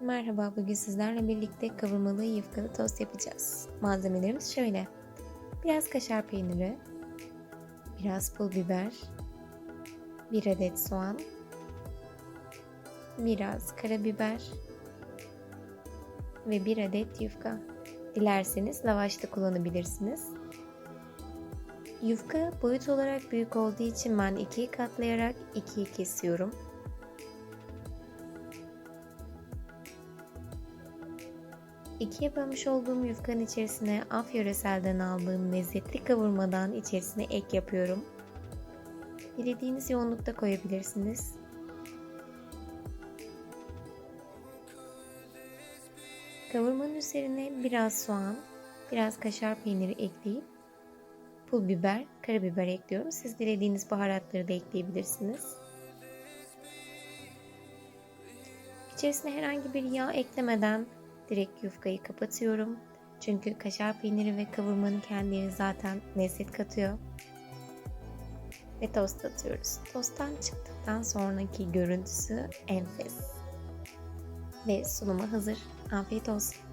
Merhaba, bugün sizlerle birlikte kavurmalı yufkalı tost yapacağız. Malzemelerimiz şöyle. Biraz kaşar peyniri, biraz pul biber, bir adet soğan, biraz karabiber ve bir adet yufka. Dilerseniz lavaş da kullanabilirsiniz. Yufka boyut olarak büyük olduğu için ben ikiye katlayarak ikiye kesiyorum. İkiye bölmüş olduğum yufkanın içerisine af yöreselden aldığım lezzetli kavurmadan içerisine ek yapıyorum. Dilediğiniz yoğunlukta koyabilirsiniz. Kavurmanın üzerine biraz soğan, biraz kaşar peyniri ekleyip pul biber, karabiber ekliyorum. Siz dilediğiniz baharatları da ekleyebilirsiniz. İçerisine herhangi bir yağ eklemeden direkt yufkayı kapatıyorum. Çünkü kaşar peyniri ve kavurmanın kendileri zaten lezzet katıyor. Ve tost atıyoruz. Tosttan çıktıktan sonraki görüntüsü enfes. Ve sunuma hazır. Afiyet olsun.